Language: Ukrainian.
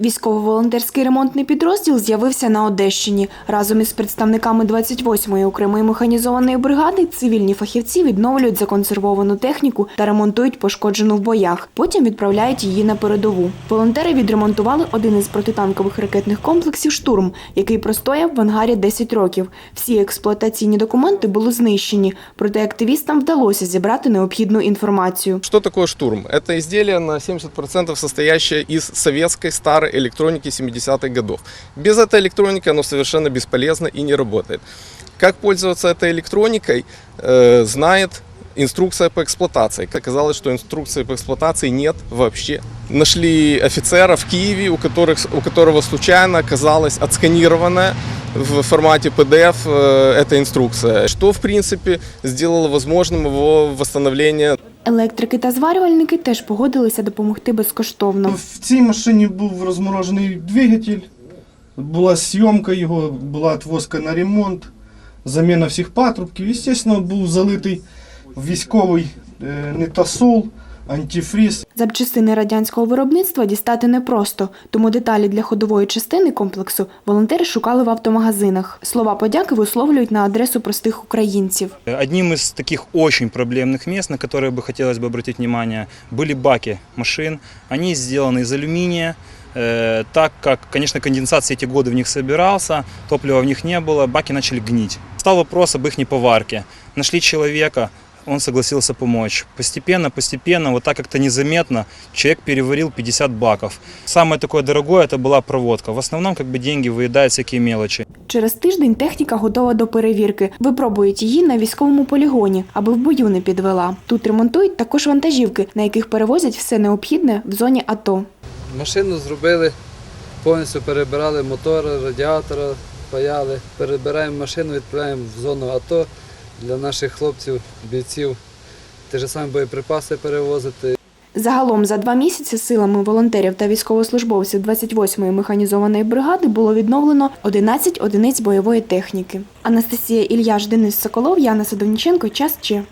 Військово-волонтерський ремонтний підрозділ з'явився на Одещині. Разом із представниками 28-ї окремої механізованої бригади цивільні фахівці відновлюють законсервовану техніку та ремонтують пошкоджену в боях. Потім відправляють її на передову. Волонтери відремонтували один із протитанкових ракетних комплексів «Штурм», який простояв в ангарі 10 років. Всі експлуатаційні документи були знищені, проте активістам вдалося зібрати необхідну інформацію. Что такое штурм? Это изделие на 70% состоящее из советской старой электроники 70-х годов. Без этой электроники оно совершенно бесполезно и не работает. Как пользоваться этой электроникой, э, знает инструкция по эксплуатации. Оказалось, что инструкции по эксплуатации нет вообще. Нашли офицера в Киеве, у, которых, у которого случайно оказалась отсканированная в формате PDF э, эта инструкция, что, в принципе, сделало возможным его восстановление Електрики та зварювальники теж погодилися допомогти безкоштовно. В цій машині був розморожений двигатель, була зйомка його, була отвозка на ремонт, заміна всіх патрубків. Звісно, був залитий військовий е, нитосол, антифріз. Запчастини радянського виробництва дістати непросто, тому деталі для ходової частини комплексу волонтери шукали в автомагазинах. Слова подяки висловлюють на адресу простих українців. Одним из таких очень проблемных мест, на которые бы хотелось бы обратить внимание, были баки машин. Они сделаны из алюминия. Э, Так как, конечно, конденсат все эти годы в них собирался, топлива в них не было, баки начали гнить. Стал вопрос об их поварке. Нашли человека, он согласился помочь. Постепенно, постепенно, вот так как-то незаметно, человек переварил 50 баков. Самое такое дорогое это была проводка. В основном как бы деньги выедают всякие мелочи. Через тиждень техніка готова до перевірки. Випробують її на військовому полігоні, аби в бою не підвела. Тут ремонтують також вантажівки, на яких перевозять все необхідне в зоні АТО. Машину зробили, повністю перебирали мотори, радіатора, паяли. Перебираємо машину, відправляємо в зону АТО для наших хлопців, бійців. Ті ж самі боєприпаси перевозити. Загалом за два місяці силами волонтерів та військовослужбовців 28-ї механізованої бригади було відновлено 11 одиниць бойової техніки. Анастасія Ільяш, Денис Соколов, Яна Садовніченко. Час Че.